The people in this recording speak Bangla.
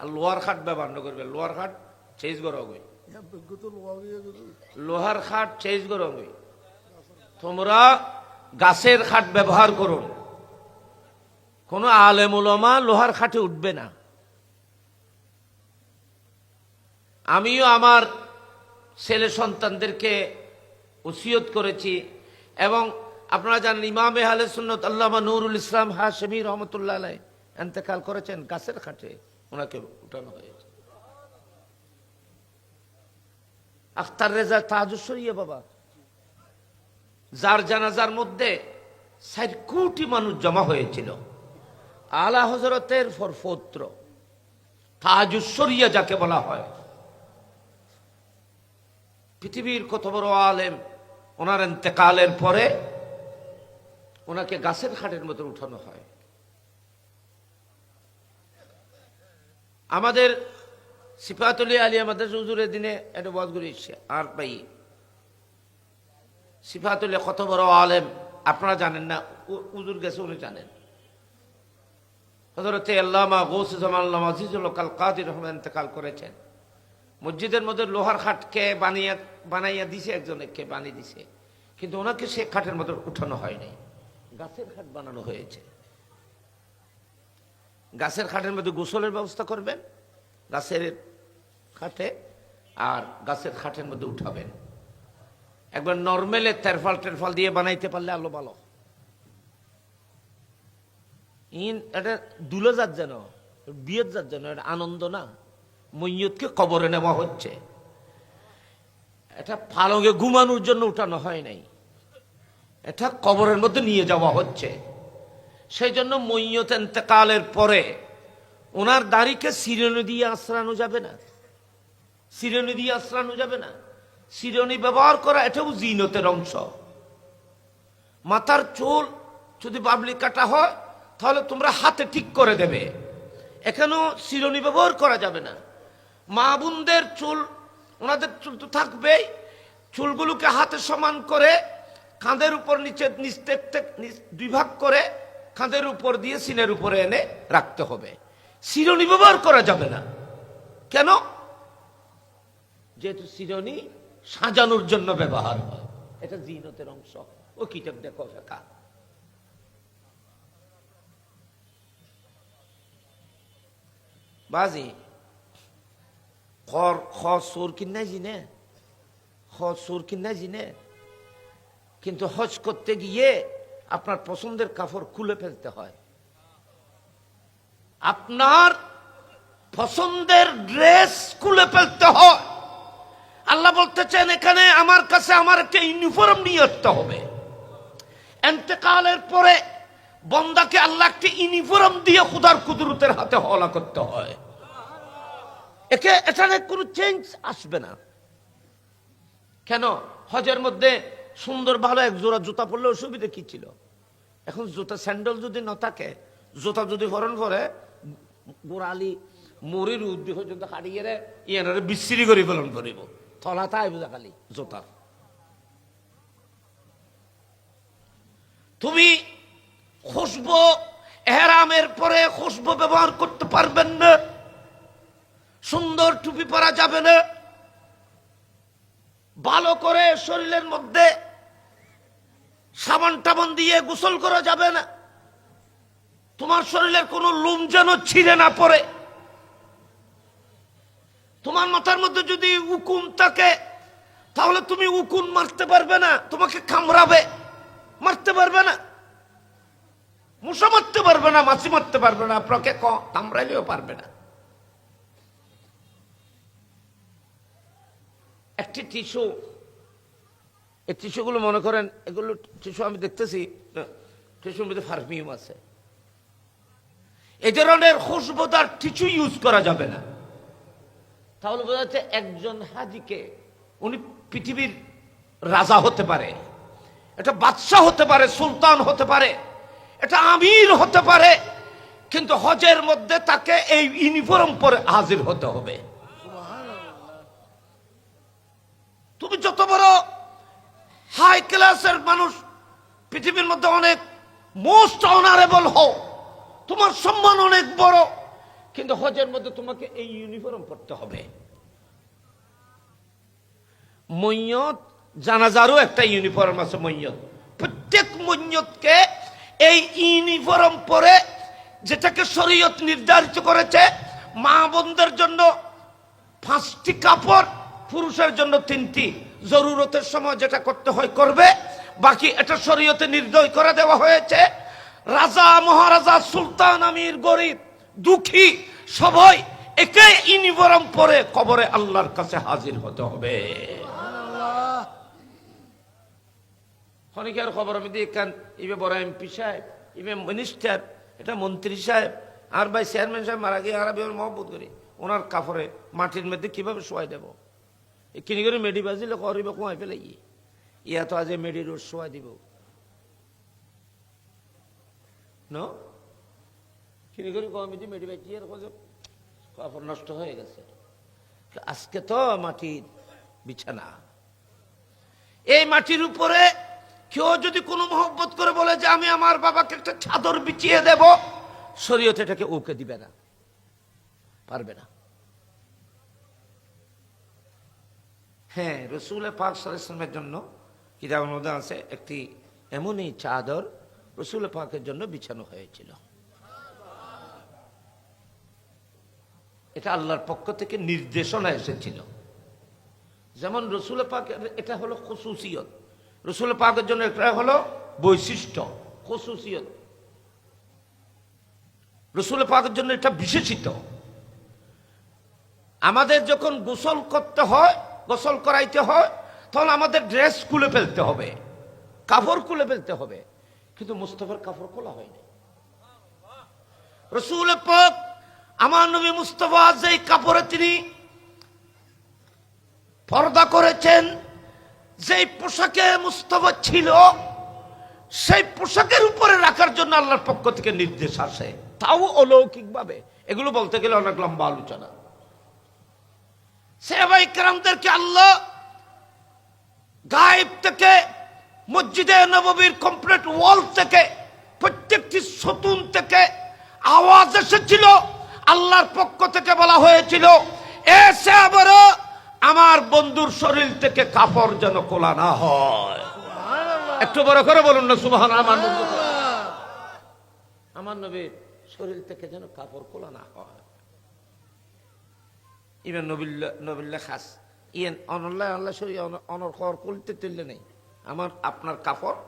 আর লোহার খাট ব্যবহার না করবে। লোহার খাট চেঞ্জ করা। লোহার খাট চেঞ্জ করা তোমরা গাছের খাট ব্যবহার করুন কোন আলেম উলমা লোহার খাটে উঠবে না। আমিও আমার ছেলে সন্তানদেরকে উসিয়ত করেছি এবং আপনারা জানেন ইমাম আলে সুন্নত আল্লামা নুরুল ইসলাম হাশমি রহমতুল্লাহ এন্তেকাল করেছেন গাছের খাটে। ওনাকে উঠানো হয়েছে। আখতার রেজা তাজুসরিয়া বাবা, যার জানাজার মধ্যে ষাট কোটি মানুষ জমা হয়েছিল, আলা হজরতের ফরফত্র তাজুসরিয়া যাকে বলা হয়। পৃথিবীর কত বড় আলেম, ওনার এতেকালের পরে ওনাকে গাছের খাটের মতো উঠানো হয়। আমাদের সিফাতলি আলী আমাদের হুজুরের দিনে একটা বজ করে আর পাই সিফাতুল্লি কত বড় আলেম, আপনারা জানেন না, উ- হুজুর গেছে উনি জানেন। হজরতে আল্লামা গৌস জামান আজিজুল কাল কাদির রহমান ইন্তেকাল করেছেন। মসজিদের মধ্যে লোহার খাটকে বানিয়ে, বানাইয়া দিছে একজনকে, বানিয়ে দিছে। কিন্তু ওনাকে সে খাটের মতো উঠানো হয়নি গাছের খাট বানানো হয়েছে। গাছের খাটের মধ্যে গোসলের ব্যবস্থা করবেন, গাছের খাটে, আর গাছের খাটের মধ্যে উঠাবেন। একবার নর্মেলে তেরফাল টেরফাল দিয়ে বানাইতে পারলে আলো ভালো। ইন, এটা দুলো যার যেন, বিয়ের যার যেন, এটা আনন্দ না। মৈয়তকে কবরে নেওয়া হচ্ছে। এটা পালঙ্গে ঘুমানোর জন্য উঠানো হয় নাই। এটা কবরের মধ্যে নিয়ে যাওয়া হচ্ছে। সেই জন্য মৈয়ত এতেকালের পরে ওনার দাড়িকে সিরনি দিয়ে আশ্রানো যাবে না। সিরনি দিয়ে আশ্রানো যাবে না। সিরনি ব্যবহার করা এটাও জিনতের অংশ। মাথার চুল যদি বাবলি কাটা হয়, তাহলে তোমরা হাতে ঠিক করে দেবে। এখানেও সিরনি ব্যবহার করা যাবে না। মা বোনদের চুল, ওনাদের চুল তো থাকবেই। চুলগুলোকে হাতে সমান করে কাঁধের উপর নিচে নিচ দুই ভাগ করে কাঁধের উপর দিয়ে সিনের উপরে এনে রাখতে হবে। শিরনি ব্যবহার করা যাবে না। কেন? যেহেতু শিরনি সাজানোর জন্য ব্যবহার হয়। এটা জিনতের অংশ। ও কিতাব দেখো ফেকা বাজি। খর খ, সুর কিনা জিনে। খ, সুর কিনা জিনে। কিন্তু হজ করতে গিয়ে আপনার পছন্দের কাপড় খুলে ফেলতে হয়। আপনার পছন্দের ড্রেস খুলে ফেলতে হয়। আল্লাহ বলতে চান এখানে আমার কাছে আমার একটা ইউনিফর্ম নিয়ে আসতে হবে। এন্তেকালের পরে বন্দাকে আল্লাহ একটা ইউনিফর্ম দিয়ে খুদার কুদরতের হাতে হলা করতে হয়। একে, এখানে কোনো চেঞ্জ আসবে না। কেন? হজের মধ্যে সুন্দর, ভালো এক জোড়া জুতা পরলে অসুবিধা কি ছিল? এখন জুতা, স্যান্ডেল যদি ন থাকে, জুতা যদি হরণ করে, গোড়ালি মরির উদ্দি পর্যন্ত হারিয়ে রে, ইয়ানারে বিশ্রি করে পালন করিব থলা তাই বুঝা খালি জোতার তুমি খুশবো এহরামের পরে খুশবো ব্যবহার করতে পারবেন না। সুন্দর টুপি পরা যাবে না। ভালো করে শরীরের মধ্যে সাবান টাবান দিয়ে গোসল করা যাবে না। তোমার শরীরের কোনো লোম যেন ছিঁড়ে না পড়ে। তোমার মাথার মধ্যে যদি উকুন থাকে, তাহলে তুমি উকুন মারতে পারবে না, তোমাকে কামড়াবে, মারতে পারবে না। মশা মারতে পারবে না, মাছি মারতে পারবে না, আপনাকে কামড়াইলেও পারবে না। একটি টিস্যু এই টিস্যুগুলো মনে করেন এগুলো টিস্যু আমি দেখতেছি টিস্যুর মধ্যে ফার্মিউম আছে। এই ধরনের খুশবোদার টিস্যু ইউজ করা যাবে না। তাহলে বোঝা যাচ্ছে একজন হাজিকে উনি পৃথিবীর রাজা হতে পারে এটা বাদশাহ হতে পারে সুলতান হতে পারে এটা আমির হতে পারে কিন্তু হজের মধ্যে তাকে এই ইউনিফর্ম পরে হাজির হতে হবে। তুমি যত বড় হাই ক্লাসের মানুষ পৃথিবীর মধ্যে অনেক মোস্ট অনারেবল হও। তোমার সম্মান অনেক বড়। কিন্তু হজের মধ্যে তোমাকে এই ইউনিফর্ম পড়তে হবে। মৈয়ত জানাজারও একটা ইউনিফর্ম আছে মৈয়ত প্রত্যেক মৈয়তকে এই ইউনিফর্ম পরে যেটাকে শরীয়ত নির্ধারিত করেছে, মা বোনদের জন্য পাঁচটি কাপড়, পুরুষের জন্য তিনটি। জরুরতের সময় যেটা করতে হয়, করবে। বাকি এটা শরীয়তে নির্দয় করে দেওয়া হয়েছে। রাজা, মহারাজা, সুলতান, আমির, গরিব, দুঃখী, সবাই একে ইউনিফর্ম পরে কবরে আল্লাহর কাছে হাজির হতে হবে। অনেকের খবর? আমি দিই কান, ইবে বড় এমপি সাহেব, ইবে মিনিস্টার, এটা মন্ত্রী সাহেব। আর ভাই চেয়ারম্যান সাহেব মারা গিয়ে আর মহব্বত করি। ওনার কাপড়ে মাটির মধ্যে কীভাবে শোয়াই দেব? কিনি করে মেডি বাজিলে করিব কোয়াই ফেলে ই ইয়া তো আজ মেডি রোড শোয়াই দিব। ন? কিনি করে কমি দি মেডি বাজি আর কাপড় নষ্ট হয়ে গেছে। আজকে তো মাটির বিছানা। এই মাটির উপরে কেউ যদি কোনো মহব্বত করে বলে যে আমি আমার বাবাকে একটা চাদর বিছিয়ে দেব, শরীয়ত এটাকে ওকে দিবে না। পারবে না। হ্যাঁ রসুল পাক সালামের জন্য মধ্যে আছে একটি এমনই চাদর রসুল পাকের জন্য বিছানো হয়েছিল। এটা আল্লাহর পক্ষ থেকে নির্দেশনা এসেছিল। যেমন রসুল পাকের এটা হলো খসুসিয়ত। রসুল পাকের জন্য এটা হলো বৈশিষ্ট্য, খসুসিয়ত। রসুল পাকের জন্য এটা বিশেষিত। আমাদের যখন গোসল করতে হয় গোসল করাইতে হয়, তখন আমাদের ড্রেস খুলে ফেলতে হবে, কাপড় খুলে ফেলতে হবে। কিন্তু মুস্তফার কাপড় খোলা হয়নি রসুল আমার নবী মুস্তফা যেই কাপড়ে তিনি পর্দা করেছেন, যেই পোশাকে মুস্তফা ছিল, সেই পোশাকের উপরে রাখার জন্য আল্লাহর পক্ষ থেকে নির্দেশ আসে। তাও অলৌকিকভাবে। এগুলো বলতে গেলে অনেক লম্বা আলোচনা। সেবাই কেরামদেরকে আল্লাহ গায়েব থেকে মসজিদে নববীর কমপ্লিট ওয়াল থেকে প্রত্যেকটি সতুন থেকে আওয়াজ এসেছিল আল্লাহর পক্ষ থেকে বলা হয়েছিল এসে আবার আমার বন্ধুর শরীর থেকে কাপড় যেন কোলা না হয়। একটু বড় করে বলুন না সুবহান আমার আমার নবীর শরীর থেকে যেন কাপড় কোলা না হয়। ইবেন নবিল্লা নবিল্লা খাস ইয়েন অনল্লাহ আল্লাহ শরী অনর খবর করতে তুললে নেই। আমার, আপনার কাপড়